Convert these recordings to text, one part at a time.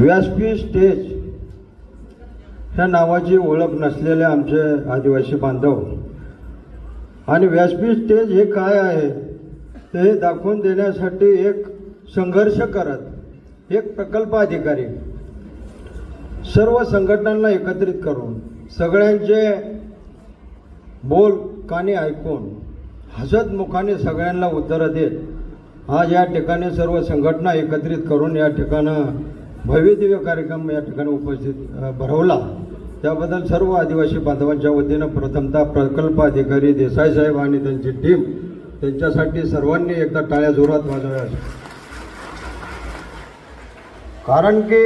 व्यासपीठ स्टेज ह्या नावाची ओळख नसलेले आमचे आदिवासी बांधव. आणि व्यासपीठ स्टेज हे काय आहे? ते दाखवून देण्यासाठी एक संघर्ष करत एक प्रकल्प अधिकारी सर्व संघटनांना एकत्रित करून सगळ्यांचे बोल काने ऐकून हसत मुखाने सगळ्यांना उत्तरं देत आज या ठिकाणी सर्व संघटना एकत्रित करून या ठिकाणं भव्यदिव्य कार्यक्रम या ठिकाणी उपस्थित भरवला. त्याबद्दल सर्व आदिवासी बांधवांच्या वतीनं प्रथमतः प्रकल्प अधिकारी देसाई साहेब आणि त्यांची टीम त्यांच्यासाठी सर्वांनी एकदा टाळ्या जोरात वाजव्या कारण की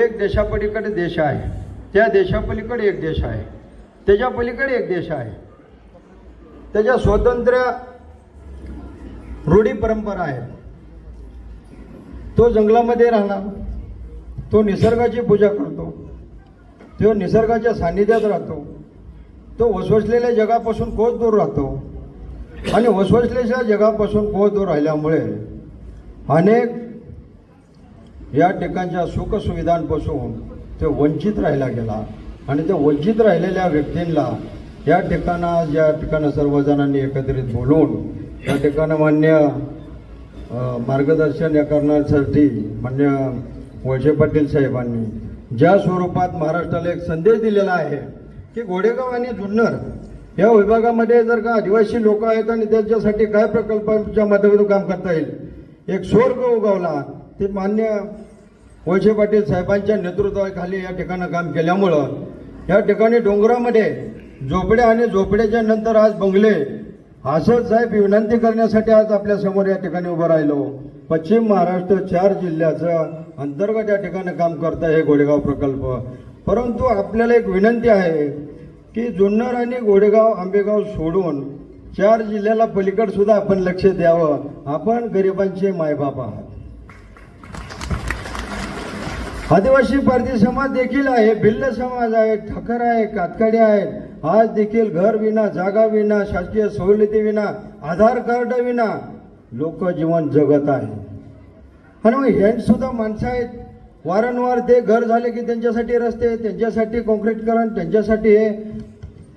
एक देशापलीकडे देश आहे त्या देशापलीकडे एक देश आहे त्याच्या पलीकडे एक देश आहे. त्याच्या स्वातंत्र्य रूढी परंपरा आहे. तो जंगलामध्ये राहणार. तो निसर्गाची पूजा करतो. तो निसर्गाच्या सान्निध्यात राहतो. तो वसवसलेल्या जगापासून कोच दूर राहतो. आणि वसवसलेल्या जगापासून कोच दूर राहिल्यामुळे अनेक या ठिकाणच्या सुखसुविधांपासून तो वंचित राहिला गेला. आणि त्या वंचित राहिलेल्या व्यक्तींना या ठिकाणा या ठिकाणं सर्वजणांनी एकत्रित बोलून या ठिकाणं मान्य मार्गदर्शन या करण्यासाठी मान्य वळसे पाटील साहेबांनी. ज्या स्वरूपात महाराष्ट्राला एक संदेश दिलेला आहे की घोडेगाव आणि जुन्नर या विभागामध्ये जर का आदिवासी लोक आहेत आणि त्यांच्यासाठी काय प्रकल्पाच्या माध्यमातून काम करता येईल? एक स्वर्ग उगवला. ते मान्य वळसे पाटील साहेबांच्या नेतृत्वाखाली या ठिकाणं काम केल्यामुळं या ठिकाणी डोंगरामध्ये झोपड्या आणि झोपड्याच्या नंतर आज बंगले. असंच साहेब विनंती करण्यासाठी आज आपल्यासमोर या ठिकाणी उभं राहिलो. पश्चिम महाराष्ट्र चार जिल्ह्याचं अंतर्गत या ठिकाणी काम करत आहे हे घोडेगाव प्रकल्प. परंतु आपल्याला एक विनंती आहे की जुन्नर आणि घोडेगाव आंबेगाव सोडून चार जिल्ह्याला पलीकडसुद्धा आपण लक्ष द्यावं. आपण गरिबांचे मायबाप आहात. आदिवासी पारधी समाज देखील आहे भिल्ल समाज आहे ठाकर आहे कातकडे आहेत आज देखील घर विना जागा विना शासकीय सवलती विना आधार कार्ड विना लोक जीवन जगत आहे आणि मग हे माणसं आहेत. वारंवार ते घर झाले की त्यांच्यासाठी रस्ते त्यांच्यासाठी कॉन्क्रीटकरण त्यांच्यासाठी हे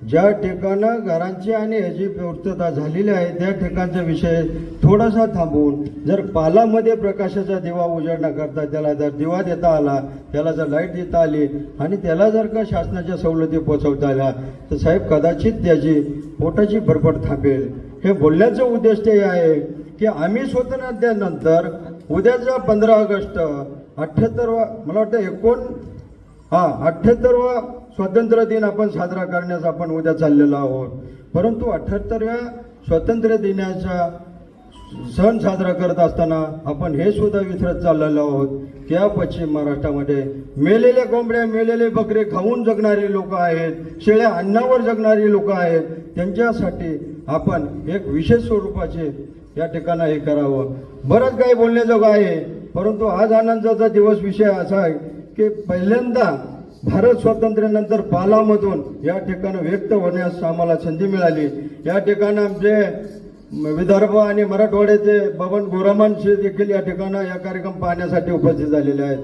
ज्या ठिकाणं घरांची आणि ह्याची पूर्तता झालेली आहे त्या ठिकाणचा विषय थोडासा थांबवून जर पालामध्ये प्रकाशाचा दिवा उजेडण्याकरता त्याला जर दिवा देता आला त्याला जर लाइट देता आली आणि त्याला जर का शासनाच्या सवलती पोचवता आल्या तर साहेब कदाचित त्याची पोटाची भरभर थांबेल हे बोलण्याचं उद्देश ते आहे की आम्ही स्वातंत्र्यानंतर उद्याचा पंधरा ऑगस्ट अठ्ठ्याहत्तरवा मला वाटतं एकोण हा अठ्ठ्याहत्तरवा स्वातंत्र्य दिन आपण साजरा करण्यास आपण उद्या चाललेलो आहोत. परंतु अठ्ठ्याहत्तरव्या स्वातंत्र्य दिनाचा सण साजरा करत असताना आपण हे सुद्धा विसरत चाललेलो आहोत. की या पश्चिम महाराष्ट्रामध्ये मेलेल्या कोंबड्या मेलेले बकरे खाऊन जगणारी लोक आहेत शेळ्या अन्नावर जगणारी लोक आहेत. त्यांच्यासाठी आपण एक विशेष स्वरूपाचे या ठिकाणं हे करावं. बरंच काही बोलण्याजोगं आहे परंतु आज आनंदाचा दिवस विषय असा आहे की पहिल्यांदा भारत स्वातंत्र्यानंतर पालामधून या ठिकाणी व्यक्त होण्यास आम्हाला संधी मिळाली. या ठिकाणी आमचे विदर्भ आणि मराठवाड्याचे बबन गोरामांशी देखील या ठिकाणं या कार्यक्रम पाहण्यासाठी उपस्थित झालेले आहेत.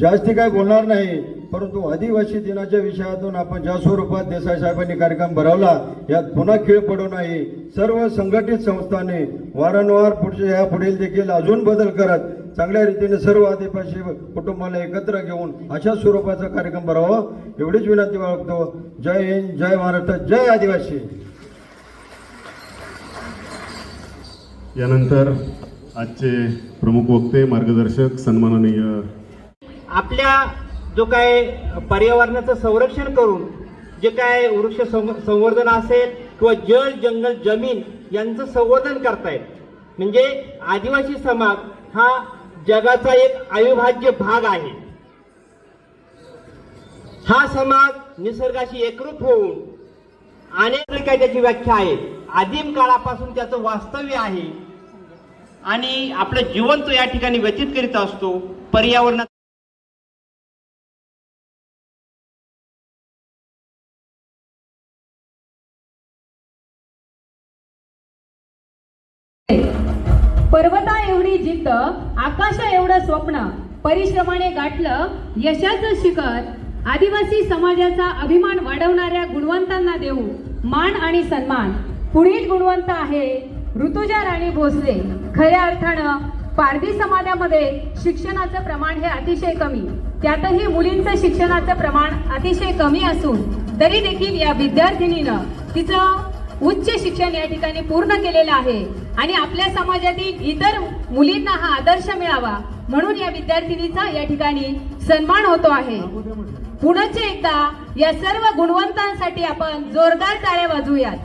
जास्ती काय बोलणार नाही परंतु आदिवासी दिनाच्या विषयातून आपण ज्या स्वरूपात देसाई साहेबांनी कार्यक्रम भरवला यात पुन्हा खेळ पडू नाही सर्व संघटित संस्थांनी वारंवार पुढचे या पुढील देखील अजून बदल करत चांगल्या रीतीने सर्व आदिवासी कुटुंबाला एकत्र घेऊन अशा स्वरूपाचा कार्यक्रम भरावा. एवढीच विनंती बाळगतो. जय हिंद जय महाराष्ट्र जय आदिवासी. यानंतर आजचे प्रमुख वक्ते मार्गदर्शक सन्माननीय आपल्या जो काय पर्यावरणाचं संरक्षण करून जे काय वृक्ष संव- संवर्धन असेल किंवा जल जंगल जमीन यांचं संवर्धन करतायत. म्हणजे आदिवासी समाज हा जगाचा एक अविभाज्य भाग आहे. हा समाज निसर्गाशी एकरूप होऊन अनेक काय त्याची व्याख्या आहे आदिम काळापासून त्याचं वास्तव्य आहे आणि आपलं जीवन तो या ठिकाणी व्यतीत करीत असतो पर्यावरणात पर्वता एवढी जिद्द आकाशा एवढं स्वप्न परिश्रमाने गाठलं यशाचं शिखर आदिवासी समाजाचा अभिमान वाढवणाऱ्या गुणवंतांना देऊ मान आणि सन्मान. पुढील गुणवंत आहे ऋतुजा राणी भोसले. खऱ्या अर्थानं पारधी समाजामध्ये शिक्षणाचं प्रमाण हे अतिशय कमी. त्यातही मुलींचं शिक्षणाचं प्रमाण अतिशय कमी असून तरी देखील या विद्यार्थिनीनं तिचं उच्च शिक्षण या ठिकाणी पूर्ण केलेलं आहे. आणि आपल्या समाजातील इतर मुलींना हा आदर्श मिळावा म्हणून या विद्यार्थिनीचा या ठिकाणी सन्मान होतो आहे. पुनश्च एकदा या सर्व गुणवंतांसाठी आपण जोरदार टाळ्या वाजवूयात.